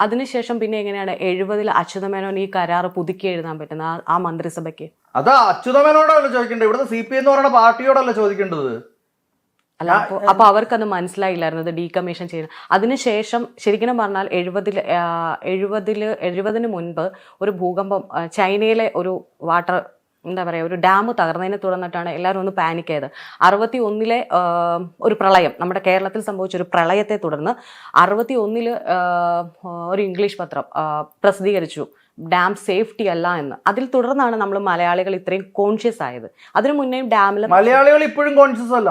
അതിനുശേഷം പിന്നെ എങ്ങനെയാണ് എഴുപതിൽ അച്യുതമേനോൻ ഈ കരാർ പുതുക്കി എഴുതാൻ പറ്റുന്ന ആ- മന്ത്രിസഭയ്ക്ക്. അത് അച്യുതമേനോടല്ലോ ചോദിക്കേണ്ടത്? ഇവിടുത്തെ സി പി എന്ന് പറയുന്ന പാർട്ടിയോടല്ല ചോദിക്കേണ്ടത്? അല്ല അപ്പൊ അവർക്കത് മനസ്സിലായില്ലായിരുന്നു ഡീ ഡീകമ്മീഷൻ ചെയ്യുന്നത്. അതിനുശേഷം ശരിക്കും പറഞ്ഞാൽ എഴുപതിൽ എഴുപതിൽ എഴുപതിന് മുൻപ് ഒരു ഭൂകമ്പം ചൈനയിലെ ഒരു വാട്ടർ എന്താ പറയുക ഒരു ഡാം തകർന്നതിനെ തുടർന്നിട്ടാണ് എല്ലാവരും ഒന്ന് പാനിക് ചെയ്ത് അറുപത്തി ഒന്നിലെ ഒരു പ്രളയം നമ്മുടെ കേരളത്തിൽ സംഭവിച്ച ഒരു പ്രളയത്തെ തുടർന്ന് അറുപത്തി ഒന്നിൽ ഒരു ഇംഗ്ലീഷ് പത്രം പ്രസിദ്ധീകരിച്ചു ഡാം സേഫ്റ്റി അല്ല എന്ന്. അതിൽ തുടർന്നാണ് നമ്മൾ മലയാളികൾ ഇത്രയും കോൺഷ്യസ് ആയത്. അതിനു മുന്നേ ഡാമിൽ മലയാളികൾ ഇപ്പോഴും കോൺഷ്യസ് അല്ല.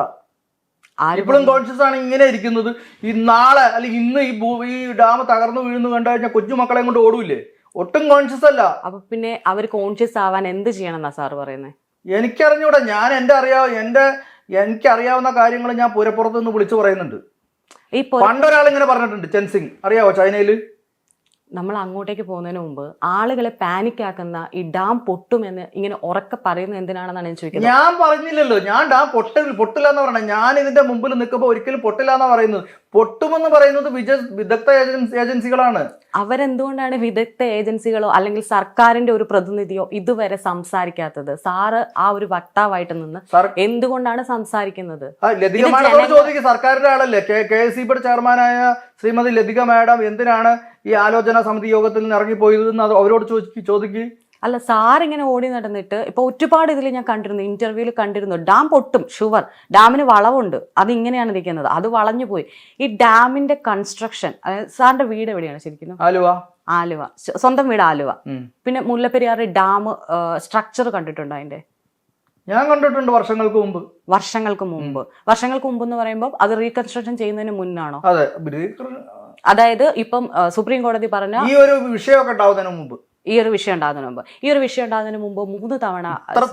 ആരും ഇപ്പോഴും കോൺഷ്യസ് ആണ് ഇങ്ങനെ ഇരിക്കുന്നത്. ഈ നാളെ അല്ലെങ്കിൽ ഇന്ന് ഈ ഈ ഡാം തകർന്നു വീഴുന്നു കണ്ടു കഴിഞ്ഞാൽ കൊച്ചുമക്കളെ കൊണ്ട് ഓടൂലേ ഒട്ടും കോൺഷ്യസ് അല്ല. അപ്പൊ പിന്നെ അവർ കോൺഷ്യസ് ആവാൻ എന്ത് ചെയ്യണം എന്നാ സാറ് പറയുന്നത് എനിക്കറിഞ്ഞൂടെ ഞാൻ എന്റെ അറിയാ എന്റെ എനിക്കറിയാവുന്ന കാര്യങ്ങൾ ഞാൻ പുരപ്പുറത്ത് നിന്ന് വിളിച്ചു പറയുന്നുണ്ട്. ഈ പൊ- പണ്ടൊരാൾ ഇങ്ങനെ പറഞ്ഞിട്ടുണ്ട് ചെൻസിങ്. അറിയാവോ ചൈനയിൽ? നമ്മൾ അങ്ങോട്ടേക്ക് പോകുന്നതിന് മുമ്പ് ആളുകളെ പാനിക് ആക്കുന്ന ഈ ഡാം പൊട്ടുമെന്ന് ഇങ്ങനെ ഉറക്കെ പറയുന്നത് എന്തിനാണെന്നാണ് ഞാൻ ചോദിക്കുന്നത്? ഞാൻ പറഞ്ഞില്ലല്ലോ ഞാൻ ഡാം പൊട്ടില്ല പൊട്ടില്ല എന്ന് പറഞ്ഞത് ഞാൻ ഇതിന്റെ മുമ്പിൽ നിൽക്കുമ്പോൾ ഒരിക്കലും പൊട്ടില്ല എന്നാ പറയുന്നത്. പൊട്ടുമെന്ന് പറയുന്നത് വിദഗ്ധ ഏജൻസി ഏജൻസികളാണ്. അവരെന്തുകൊണ്ടാണ് വിദഗ്ധ ഏജൻസികളോ അല്ലെങ്കിൽ സർക്കാരിന്റെ ഒരു പ്രതിനിധിയോ ഇതുവരെ സംസാരിക്കാത്തത്? സാറ് ആ ഒരു വക്താവായിട്ട് നിന്ന് എന്തുകൊണ്ടാണ് സംസാരിക്കുന്നത്? ചോദിക്കും. സർക്കാരിന്റെ ആളല്ലേ? കെ കെ എസ് സി ചെയർമാനായ ശ്രീമതി ലതിക മാഡം എന്തിനാണ് ഈ ആലോചന സമിതി യോഗത്തിൽ നിന്ന് ഇറങ്ങിപ്പോയത് എന്ന് അവരോട് ചോദിക്കും ചോദിക്ക്. അല്ല സാറിങ്ങനെ ഓടി നടന്നിട്ട് ഇപ്പൊ ഒരുപാട് ഇതിൽ ഞാൻ കണ്ടിരുന്നു ഇന്റർവ്യൂവിൽ കണ്ടിരുന്നു. ഡാം പൊട്ടും ഷുവർ ഡാമിന് വളവുണ്ട്. അത് ഇങ്ങനെയാണ് ഇരിക്കുന്നത്. അത് വളഞ്ഞു പോയി. ഈ ഡാമിന്റെ കൺസ്ട്രക്ഷൻ അതായത് സാറിന്റെ വീട് എവിടെയാണ് ശരിക്കും? ആലുവ. ആലുവ. സ്വന്തം വീട് ആലുവ. പിന്നെ മുല്ലപ്പെരിയാർ ഡാം സ്ട്രക്ചർ കണ്ടിട്ടുണ്ടോ അതിന്റെ? ഞാൻ കണ്ടിട്ടുണ്ട് വർഷങ്ങൾക്ക് മുമ്പ്. വർഷങ്ങൾക്ക് മുമ്പ്. വർഷങ്ങൾക്ക് മുമ്പ് എന്ന് പറയുമ്പോൾ അത് റീകൺസ്ട്രക്ഷൻ ചെയ്യുന്നതിന് മുന്നാണോ? അതെ. അതായത് ഇപ്പം സുപ്രീം കോടതി പറഞ്ഞ ഈ ഒരു വിഷയമൊക്കെ ഉണ്ടാവുന്നതിന് മുമ്പ്. ഈ ഒരു വിഷയം ഉണ്ടാകുന്നതിന് മുമ്പ്. ഈ ഒരു വിഷയം ഉണ്ടാകുന്നതിന് മുമ്പ് മൂന്ന് തവണ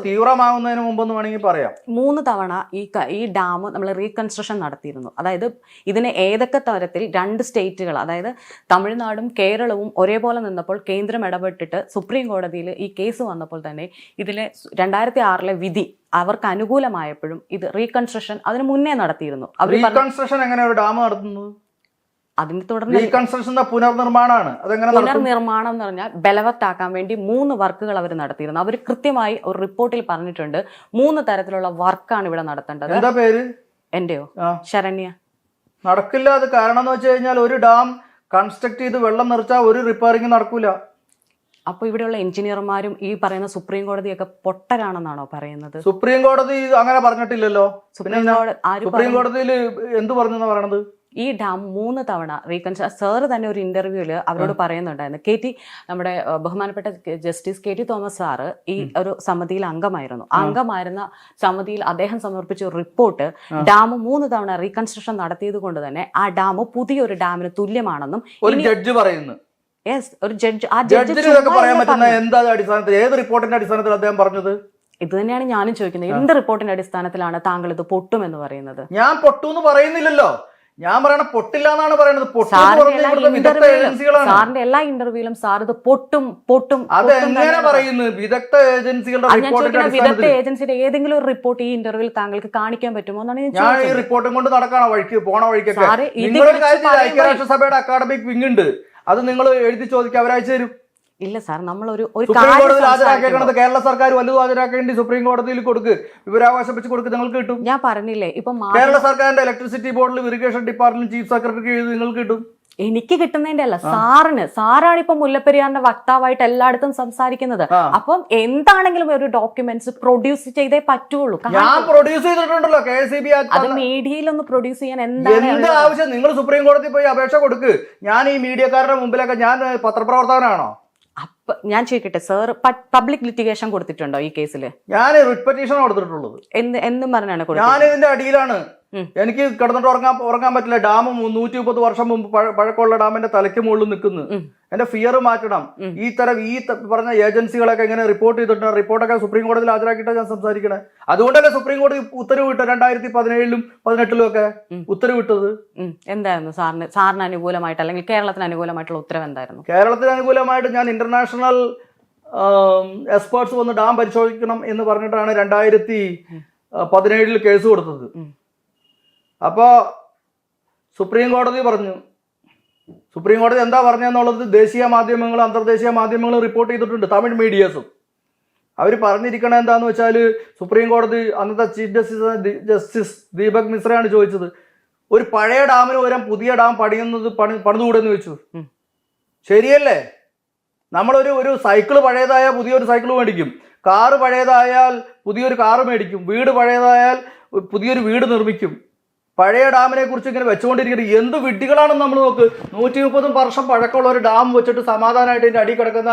തീവ്രമാകുന്നതിന് മുമ്പെന്ന് വേണമെങ്കിൽ പറയാം. മൂന്ന് തവണ ഈ ഈ ഡാം നമ്മൾ റീകൺസ്ട്രക്ഷൻ നടത്തിയിരുന്നു. അതായത് ഇതിന് ഏതൊക്കെ തരത്തിൽ രണ്ട് സ്റ്റേറ്റുകൾ അതായത് തമിഴ്നാടും കേരളവും ഒരേപോലെ നിന്നപ്പോൾ കേന്ദ്രം ഇടപെട്ടിട്ട് സുപ്രീം കോടതിയിൽ ഈ കേസ് വന്നപ്പോൾ തന്നെ ഇതിലെ രണ്ടായിരത്തി ആറിലെ വിധി അവർക്ക് അനുകൂലമായപ്പോഴും ഇത് റീകൺസ്ട്രക്ഷൻ അതിന് മുന്നേ നടത്തിയിരുന്നു. അവർ റീകൺസ്ട്രക്ഷൻ എങ്ങനെ ഒരു ഡാം നടത്തുന്നത്? അതിനെ തുടർന്ന് റീകൺസ്ട്രക്ഷൻ പുനർനിർമ്മാണമാണ്. അതെങ്ങനെ പുനർനിർമ്മാണം എന്ന് പറഞ്ഞാൽ ബലവത്താക്കാൻ വേണ്ടി മൂന്ന് വർക്കുകൾ അവർ നടത്തിയിരുന്നു. അവർ കൃത്യമായി ഒരു റിപ്പോർട്ടിൽ പറഞ്ഞിട്ടുണ്ട്. മൂന്ന് തരത്തിലുള്ള വർക്കാണ് ഇവിടെ നടത്തേണ്ടത്. എന്താ പേര്? എന്റെയോ? ശരണ്യ. നടക്കില്ല. അത് കാരണം എന്ന് വെച്ച് കഴിഞ്ഞാൽ ഒരു ഡാം കൺസ്ട്രക്ട് ചെയ്ത് വെള്ളം നിറച്ചാൽ ഒരു റിപ്പയറിംഗ് നടക്കൂല. അപ്പോൾ ഇവിടെയുള്ള എഞ്ചിനീയർമാരും ഈ പറയുന്ന സുപ്രീം കോടതിയൊക്കെ പൊട്ടരാണെന്നാണോ പറയുന്നത്? സുപ്രീം കോടതി അങ്ങനെ പറഞ്ഞിട്ടില്ലല്ലോ. സുപ്രീം കോടതി സുപ്രീം കോടതിയിൽ എന്ത് പറഞ്ഞു പറയണത്? ഈ ഡാം മൂന്ന് തവണ റീകൺസ്ട്ര സാറ് തന്നെ ഒരു ഇന്റർവ്യൂവിൽ അവരോട് പറയുന്നുണ്ടായിരുന്നു. കെ ടി നമ്മുടെ ബഹുമാനപ്പെട്ട justice K T Thomas sir ഈ ഒരു സമിതിയിൽ അംഗമായിരുന്നു. ആ. അംഗമായിരുന്ന സമിതിയിൽ അദ്ദേഹം സമർപ്പിച്ച ഒരു റിപ്പോർട്ട് ഡാം മൂന്ന് തവണ റീകൺസ്ട്രക്ഷൻ നടത്തിയത് കൊണ്ട് തന്നെ ആ ഡാം പുതിയൊരു ഡാമിന് തുല്യമാണെന്നും ഒരു ജഡ്ജ് പറയുന്നു. യെസ് ഒരു ജഡ്ജ് ആ ജഡ്ജ് പറയാൻ പറ്റുന്ന എന്താ അടിസ്ഥാനത്തിൽ? ഏത് റിപ്പോർട്ടിന്റെ അടിസ്ഥാനത്തിൽ അദ്ദേഹം പറഞ്ഞത്? ഇത് തന്നെയാണ് ഞാനും ചോദിക്കുന്നത്. എന്ത് റിപ്പോർട്ടിന്റെ അടിസ്ഥാനത്തിലാണ് താങ്കൾ ഇത് പൊട്ടുമെന്ന് പറയുന്നത്? ഞാൻ പൊട്ടൂന്ന് പറയുന്നില്ലല്ലോ. ഞാൻ പറയണ പൊട്ടില്ല എന്നാണ് പറയുന്നത് സാറിന്റെ എല്ലാ ഇന്റർവ്യൂലും സാർ ഇത് പൊട്ടും പൊട്ടും അത് എങ്ങനെ പറയുന്നു? വിദഗ്ധ ഏജൻസികളുടെ വിദഗ്ധ ഏജൻസിയുടെ ഏതെങ്കിലും ഒരു റിപ്പോർട്ട് ഈ ഇന്റർവ്യൂവിൽ താങ്കൾക്ക് കാണിക്കാൻ പറ്റുമോ എന്നാണ് ഞാൻ ഈ റിപ്പോർട്ടും കൊണ്ട് നടക്കാണോ വഴിക്ക്? പോണ വഴിക്കൊക്കെ. പറയുമ്പോൾ- ഐക്യരാഷ്ട്രസഭയുടെ അക്കാഡമിക് വിങ് ഉണ്ട്. അത് നിങ്ങൾ എഴുതി ചോദിക്കുക അവരയച്ചു തരും. ഇല്ല സാർ നമ്മളൊരു ഒരു സുപ്രീം കോടതിയിൽ ഹാജരാക്കേണ്ടത് കേരള സർക്കാർ വലുത് ഹാജരാക്കേണ്ടി സുപ്രീം കോടതിയിൽ കൊടുക്ക്. വിവരാവകാശം വെച്ച് കൊടുക്ക് നിങ്ങൾക്ക് കിട്ടും. ഞാൻ പറഞ്ഞില്ലേ ഇപ്പൊ കേരള സർക്കാരിന്റെ ഇലക്ട്രിസിറ്റി ബോർഡിൽ ഇറിഗേഷൻ ഡിപ്പാർട്ട്മെന്റ് ചീഫ് സെക്രട്ടറിക്ക് എഴുതി നിങ്ങൾക്ക് കിട്ടും. എനിക്ക് കിട്ടുന്നതിന്റെ അല്ല സാറിന്. സാറാണ് ഇപ്പൊ മുല്ലപ്പെരിയാറിന്റെ വക്താവായിട്ട് എല്ലായിടത്തും സംസാരിക്കുന്നത്. അപ്പം എന്താണെങ്കിലും ഒരു ഡോക്യുമെന്റ്സ് പ്രൊഡ്യൂസ് ചെയ്തേ പറ്റുള്ളൂ. ഞാൻ പ്രൊഡ്യൂസ് ചെയ്തിട്ടുണ്ടല്ലോ കെ സി ബി അത് മീഡിയയിൽ ഒന്ന് പ്രൊഡ്യൂസ് ചെയ്യാൻ എന്താണ് എന്ത് ആവശ്യം? നിങ്ങൾ സുപ്രീം കോടതി പോയി അപേക്ഷ കൊടുക്ക്. ഞാൻ ഈ മീഡിയക്കാരുടെ മുമ്പിലൊക്കെ ഞാൻ പത്രപ്രവർത്തകനാണോ? ഞാൻ ചോദിക്കട്ടെ സാർ പബ്ലിക് ലിറ്റിഗേഷൻ കൊടുത്തിട്ടുണ്ടോ ഈ കേസിൽ ഞാൻ റിട്ട് പെറ്റീഷൻ കൊടുത്തിട്ടുള്ളത്. എന്ന് എന്നും പറഞ്ഞാണ് ഞാൻ ഇതിന്റെ അടിയിലാണ്. എനിക്ക് കിടന്നിട്ട് ഉറങ്ങാൻ ഉറങ്ങാൻ പറ്റില്ല. ഡാം നൂറ്റി മുപ്പത് വർഷം മുമ്പ് പഴ- പഴക്കമുള്ള ഡാമിന്റെ തലയ്ക്ക് മുകളിൽ നിൽക്കുന്നു. എന്റെ ഫിയർ മാറ്റണം. ഈ തരം ഈ പറഞ്ഞ ഏജൻസികളൊക്കെ ഇങ്ങനെ റിപ്പോർട്ട് ചെയ്തിട്ടുണ്ട്. റിപ്പോർട്ടൊക്കെ സുപ്രീം കോടതിയിൽ ഹാജരാക്കിയിട്ടാണ് ഞാൻ സംസാരിക്കണേ. അതുകൊണ്ടല്ലേ സുപ്രീം കോടതി ഉത്തരവ് ഇട്ടത് രണ്ടായിരത്തി പതിനേഴിലും പതിനെട്ടിലും ഒക്കെ ഉം. ഉത്തരവ് ഇട്ടത് എന്തായിരുന്നു സാറിന് സാറിന് അനുകൂലമായിട്ട് അല്ലെങ്കിൽ കേരളത്തിന് അനുകൂലമായിട്ടുള്ള ഉത്തരവ് എന്തായിരുന്നു? കേരളത്തിന് അനുകൂലമായിട്ട് ഞാൻ ഇന്റർനാഷണൽ എക്സ്പേർട്സ് വന്ന് ഡാം പരിശോധിക്കണം എന്ന് പറഞ്ഞിട്ടാണ് രണ്ടായിരത്തി പതിനേഴിൽ കേസ് കൊടുത്തത്. ഉം. അപ്പോ സുപ്രീം കോടതി പറഞ്ഞു. സുപ്രീം കോടതി എന്താ പറഞ്ഞെന്നുള്ളത് ദേശീയ മാധ്യമങ്ങളും അന്തർദേശീയ മാധ്യമങ്ങളും റിപ്പോർട്ട് ചെയ്തിട്ടുണ്ട് തമിഴ് മീഡിയസും അവർ പറഞ്ഞിരിക്കണത് എന്താന്ന് വെച്ചാൽ സുപ്രീം കോടതി അന്നത്തെ ചീഫ് ജസ്റ്റിസ് ജസ്റ്റിസ് ദീപക് മിശ്രയാണ് ചോദിച്ചത്. ഒരു പഴയ ഡാമിന് പകരം പുതിയ ഡാം പണിയുന്നത് പണി പണിതുകൂടെന്ന് ചോദിച്ചു ഉം. ശരിയല്ലേ? നമ്മളൊരു ഒരു സൈക്കിൾ പഴയതായ പുതിയൊരു സൈക്കിൾ മേടിക്കും. കാറ് പഴയതായാൽ പുതിയൊരു കാറ് മേടിക്കും. വീട് പഴയതായാൽ പുതിയൊരു വീട് നിർമ്മിക്കും. പഴയ ഡാമിനെ കുറിച്ച് ഇങ്ങനെ വെച്ചുകൊണ്ടിരിക്കുന്നത് എന്ത് വിഡ്ഢികളാണെന്ന് നമ്മൾ നോക്ക്. നൂറ്റി മുപ്പതും വർഷം പഴക്കമുള്ള ഒരു ഡാം വെച്ചിട്ട് സമാധാനമായിട്ട് ഇതിന്റെ അടി കിടക്കുന്ന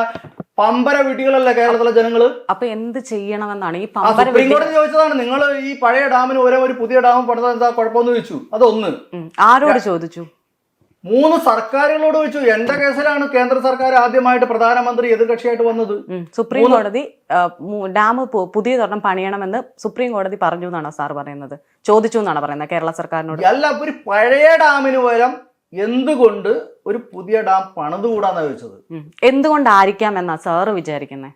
പമ്പര വിഡ്ഢികളല്ലേ കേരളത്തിലെ ജനങ്ങൾ അപ്പൊ എന്ത് ചെയ്യണമെന്നാണ് ഈ സുപ്രീം കോടതി ചോദിച്ചതാണ് നിങ്ങൾ ഈ പഴയ ഡാമിന് ഓരോ ഒരു പുതിയ ഡാം പണിതാൽ എന്താ കുഴപ്പമെന്ന് ചോദിച്ചു? അതൊന്ന്. ആരോട് ചോദിച്ചു? മൂന്ന് സർക്കാരുകളോട് ചോദിച്ചു എന്റെ കേസിലാണ് കേന്ദ്ര സർക്കാർ ആദ്യമായിട്ട് പ്രധാനമന്ത്രി എതിർകക്ഷിയായിട്ട് വന്നത്? സുപ്രീം കോടതി ഡാം പുതിയ പുതിയതൊരെണ്ണം പണിയണമെന്ന് സുപ്രീം കോടതി പറഞ്ഞു എന്നാണോ സാർ പറയുന്നത്. ചോദിച്ചു എന്നാണ് പറയുന്നത് കേരള സർക്കാരിനോട്. അല്ല ഒരു പഴയ ഡാമിന് പകരം എന്തുകൊണ്ട് ഒരു പുതിയ ഡാം പണിതുകൂടാന്നാ ചോദിച്ചത്. എന്തുകൊണ്ടായിരിക്കാം എന്നാ സാറ് വിചാരിക്കുന്നത്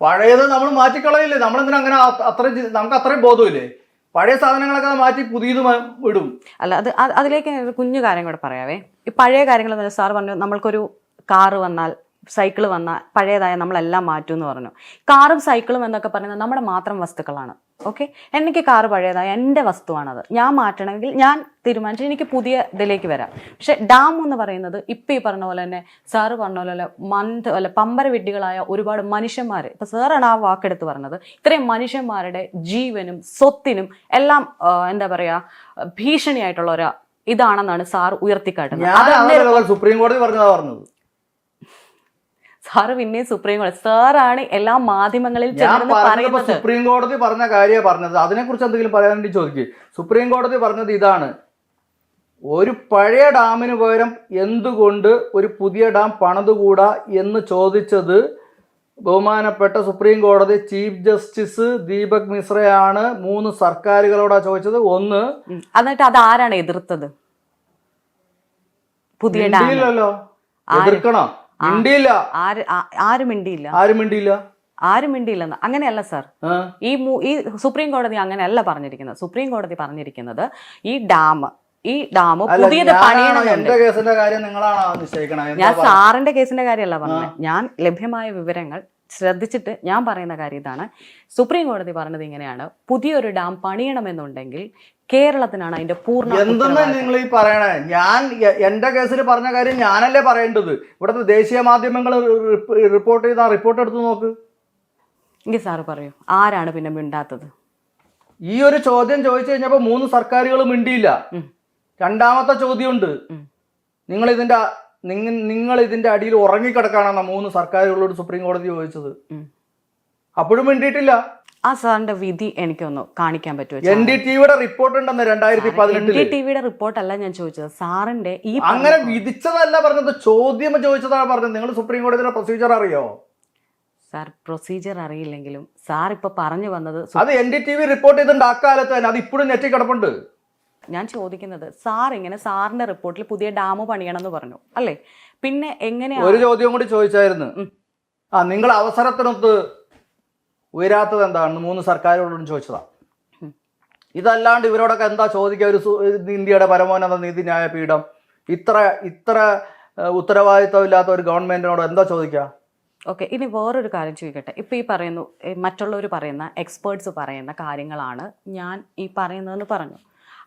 പഴയത് നമ്മൾ മാറ്റിക്കളയില്ലേ? നമ്മളെന്തിനാ അങ്ങനെ അത്ര അത്രയും നമുക്ക് അത്രയും ബോധമില്ലേ? പഴയ സാധനങ്ങളൊക്കെ മാറ്റി പുതിയത് ഇടും. അല്ല അത് അത് അതിലേക്ക് കുഞ്ഞു കാര്യം കൂടെ പറയാവേ. ഈ പഴയ കാര്യങ്ങൾ സാർ പറഞ്ഞു നമ്മൾക്കൊരു കാറ് വന്നാൽ സൈക്കിൾ വന്ന പഴയതായ നമ്മളെല്ലാം മാറ്റും എന്ന് പറഞ്ഞു. കാറും സൈക്കിളും എന്നൊക്കെ പറയുന്നത് നമ്മുടെ മാത്രം വസ്തുക്കളാണ്. ഓക്കെ എനിക്ക് കാറ് പഴയതായ എന്റെ വസ്തുവാണത്. ഞാൻ മാറ്റണമെങ്കിൽ ഞാൻ തീരുമാനിച്ചു എനിക്ക് പുതിയ ഇതിലേക്ക് വരാം. പക്ഷെ ഡാം എന്ന് പറയുന്നത് ഇപ്പം ഈ പറഞ്ഞ പോലെ തന്നെ സാറ് പറഞ്ഞ പോലെ മന്ത് അല്ല പമ്പര വിഡ്ഢികളായ ഒരുപാട് മനുഷ്യന്മാർ ഇപ്പം സാറാണ് ആ വാക്കെടുത്ത് പറഞ്ഞത്. ഇത്രയും മനുഷ്യന്മാരുടെ ജീവനും സ്വത്തിനും എല്ലാം എന്താ പറയുക ഭീഷണിയായിട്ടുള്ള ഒരു ഇതാണെന്നാണ് സാർ ഉയർത്തിക്കാട്ടുന്നത്. സുപ്രീം കോടതി പറഞ്ഞതാ പറഞ്ഞത്. സാറ് പിന്നെ സുപ്രീം കോടതി സാറാണ് എല്ലാ മാധ്യമങ്ങളിൽ പറയുന്നത്. സുപ്രീം കോടതി പറഞ്ഞ കാര്യമാണ് പറഞ്ഞത്. അതിനെക്കുറിച്ച് എന്തെങ്കിലും പറയാൻ വേണ്ടി ചോദിക്കുക സുപ്രീം കോടതി പറഞ്ഞത് ഇതാണ്. ഒരു പഴയ ഡാമിന് പകരം എന്തുകൊണ്ട് ഒരു പുതിയ ഡാം പണിതുകൂടാ എന്ന് ചോദിച്ചത് ബഹുമാനപ്പെട്ട സുപ്രീം കോടതി ചീഫ് ജസ്റ്റിസ് ദീപക് മിശ്രയാണ് മൂന്ന് സർക്കാരുകളോടാ ചോദിച്ചത്. ഒന്ന്. എന്നിട്ട് അത് ആരാണ് എതിർത്തത്? പുതിയ ഡാം എതിർക്കണം. മിണ്ടിയില്ല. ആരും മിണ്ടിയില്ല. ആരും മിണ്ടിയില്ല? ആരും മിണ്ടിയില്ലെന്ന്. അങ്ങനെയല്ല സർ. ഈ ഈ സുപ്രീം കോടതി അങ്ങനെയല്ല പറഞ്ഞിരിക്കുന്നത്. സുപ്രീം കോടതി പറഞ്ഞിരിക്കുന്നത് ഈ ഡാം ഈ ഡാം പുതിയത് പണിയണമെന്നുണ്ട്. ഞാൻ സാറിന്റെ കേസിന്റെ കാര്യമല്ല പറഞ്ഞത്. ഞാൻ ലഭ്യമായ വിവരങ്ങൾ ശ്രദ്ധിച്ചിട്ട് ഞാൻ പറയുന്ന കാര്യം ഇതാണ്. സുപ്രീം കോടതി പറഞ്ഞത് ഇങ്ങനെയാണ്. പുതിയൊരു ഡാം പണിയണമെന്നുണ്ടെങ്കിൽ കേരളത്തിനാണ് അതിന്റെ പൂർണ എന്തെന്നാ നിങ്ങൾ ഈ പറയണേ? ഞാൻ എന്റെ കേസിൽ പറഞ്ഞ കാര്യം ഞാനല്ലേ പറയേണ്ടത്? ഇവിടുത്തെ ദേശീയ മാധ്യമങ്ങൾ റിപ്പോർട്ട് ചെയ്ത റിപ്പോർട്ട് എടുത്ത് നോക്ക്. എങ്കിൽ സാറ് പറയൂ ആരാണ് പിന്നെ മിണ്ടാത്തത്? ഈ ഒരു ചോദ്യം ചോദിച്ചു കഴിഞ്ഞപ്പോ മൂന്ന് സർക്കാരുകൾ മിണ്ടിയില്ല. രണ്ടാമത്തെ ചോദ്യമുണ്ട്. നിങ്ങൾ ഇതിന്റെ നിങ്ങൾ നിങ്ങൾ ഇതിന്റെ അടിയിൽ ഉറങ്ങിക്കിടക്കാണെന്ന മൂന്ന് സർക്കാരുകളോട് സുപ്രീം കോടതി ചോദിച്ചത്. അപ്പോഴും മിണ്ടിയിട്ടില്ല. ആ സാറിന്റെ വിധി എനിക്കൊന്ന് കാണിക്കാൻ പറ്റുമോ എൻ ഡി ടിവിയുടെ റിപ്പോർട്ട് ഉണ്ടെന്ന് രണ്ടായിരത്തി ടിവിയുടെ റിപ്പോർട്ടല്ല ഞാൻ ചോദിച്ചത്. സാറിന്റെ ഈ അങ്ങനെ വിധിച്ചതല്ല പറഞ്ഞത് ചോദ്യം ചോദിച്ചതാണ് പറഞ്ഞത്. നിങ്ങൾ സുപ്രീം കോടതിയുടെ പ്രൊസീജിയർ അറിയോ? സാർ പ്രൊസീജിയർ അറിയില്ലെങ്കിലും സാർ ഇപ്പൊ പറഞ്ഞു വന്നത് അത് N D T V report ചെയ്തിട്ടുണ്ട് അക്കാലത്ത് തന്നെ. അത് ഇപ്പോഴും നെറ്റി കിടപ്പുണ്ട്. ഞാൻ ചോദിക്കുന്നത് സാർ ഇങ്ങനെ സാറിന്റെ റിപ്പോർട്ടിൽ പുതിയ ഡാം പണിയണം എന്ന് പറഞ്ഞു അല്ലേ? പിന്നെ എങ്ങനെയാ ഒരു ചോദ്യം കൂടി ചോദിച്ചായിരുന്നു. ആ നിങ്ങൾ അവസരത്തിനൊത്ത് ഉയരാത്തത് എന്താണെന്ന് മൂന്ന് സർക്കാരുകളോടും ചോദിച്ചതാണ് ഇതല്ലാണ്ട് ഇവരോടൊക്കെ എന്താ ചോദിക്കുക? ഒരു ഇന്ത്യയുടെ പരമോന്നത നീതിന്യായ പീഠം ഇത്ര ഇത്ര ഏഹ്, ഉത്തരവാദിത്തമില്ലാത്ത ഒരു ഗവൺമെന്റിനോട് എന്താ ചോദിക്കുക? ഓക്കെ ഇനി വേറൊരു കാര്യം ചോദിക്കട്ടെ. ഇപ്പോൾ ഈ പറയുന്നു മറ്റുള്ളവർ പറയുന്ന എക്സ്പേർട്സ് പറയുന്ന കാര്യങ്ങളാണ് ഞാൻ ഈ പറയുന്നതെന്ന് പറഞ്ഞു.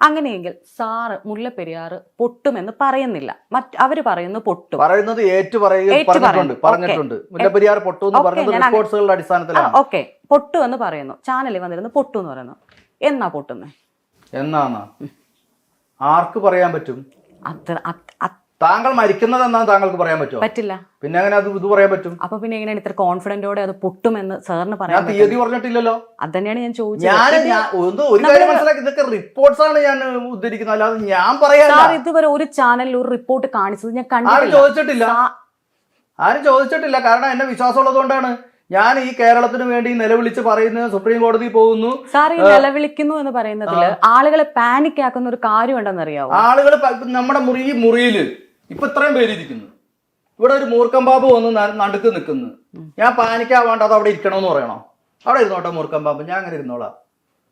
അങ്ങനെയെങ്കിൽ സാറ് മുല്ലപ്പെരിയാർ പൊട്ടുമെന്ന് പറയുന്നില്ല. മറ്റ് അവർ പറയുന്നു പൊട്ടും. പറയുന്നത് ഏറ്റു പറഞ്ഞിട്ടുണ്ട് പറഞ്ഞിട്ടുണ്ട്. മുല്ലപ്പെരിയാർ പൊട്ടു റിപ്പോർട്ട്സുകളുടെ അടിസ്ഥാനത്തിലാണ്. ഓക്കെ. പൊട്ടു എന്ന് പറയുന്നു. ചാനലിൽ വന്നിരുന്നു പൊട്ടു എന്ന് പറയുന്നു. എന്നാ പൊട്ടുന്നേ? എന്നാ ആർക്ക് പറയാൻ പറ്റും? അത്ര അത്- അത് താങ്കൾ മരിക്കുന്നത് എന്നാണ് താങ്കൾക്ക് പറയാൻ പറ്റുമോ പറ്റില്ല. പിന്നെ അങ്ങനെ അത് ഇത് പറയാൻ പറ്റും? അപ്പൊ പിന്നെ എങ്ങനെയാണ് ഇത്ര കോൺഫിഡന്റോടെ അത് പൊട്ടുമെന്ന് സാറിന് ഞാൻ പറയാൻ പറ്റും? തീയതി പറഞ്ഞിട്ടില്ലല്ലോ. അത് തന്നെയാണ് ഞാൻ ഞാൻ ചോദിച്ചത് ഞാൻ ഒന്ന് ഒരു കാര്യം മനസ്സിലാക്കി. ഇതൊക്കെ റിപ്പോർട്ട്സ് ആണ് ഞാൻ ഉദ്ധരിക്കുന്നത്. അല്ലാതെ ഞാൻ പറയാല്ല സാർ ഇതുവരെ ഒരു ചാനലിൽ ഒരു റിപ്പോർട്ട് കാണിച്ചത് ഞാൻ ആരും കണ്ടിട്ടില്ല. ചോദിച്ചിട്ടില്ല. സാ- ആരും ചോദിച്ചിട്ടില്ല. കാരണം എന്നെ വിശ്വാസമുള്ളതുകൊണ്ടാണ് ഞാൻ ഈ കേരളത്തിന് വേണ്ടി നിലവിളിച്ച് പറയുന്നത് സുപ്രീം കോടതി പോകുന്നു. സാർ ഈ നിലവിളിക്കുന്നു എന്ന് പറയുന്നതിൽ ആളുകളെ പാനിക് ആക്കുന്ന ഒരു കാര്യം ഉണ്ടെന്ന് അറിയാവോ ആളുകൾ നമ്മുടെ മുറി മുറിയിൽ മുറിയിൽ ഇപ്പൊ ഇത്രയും പേരിയ്ക്കുന്നു ഇവിടെ ഒരു മൂർക്കം ബാബു വന്ന് നടുക്ക് നിൽക്കുന്നു. ഞാൻ പാനിക്കാവാണ്ട് അത് അവിടെ ഇരിക്കണമെന്ന് പറയണോ? അവിടെ ഇരുന്നോട്ടെ മൂർക്കം ബാബു ഞാൻ അങ്ങനെ ഇരുന്നോളാം.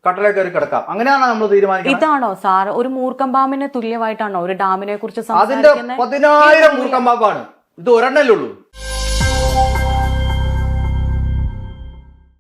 കട്ടലെ കയറി കിടക്കാം. അങ്ങനെയാണ് നമ്മൾ തീരുമാനിക്കുന്നത് ഇതാണോ സാർ? ഒരു മൂർക്കം പാമ്പിന് തുല്യമായിട്ടാണോ ഒരു ഡാമിനെ കുറിച്ച് അതിന്റെ പതിനായിരം മൂർക്കമ്പാപ്പാണ് ഇത് ഒരെണ്ണല്ലേ ഉള്ളൂ.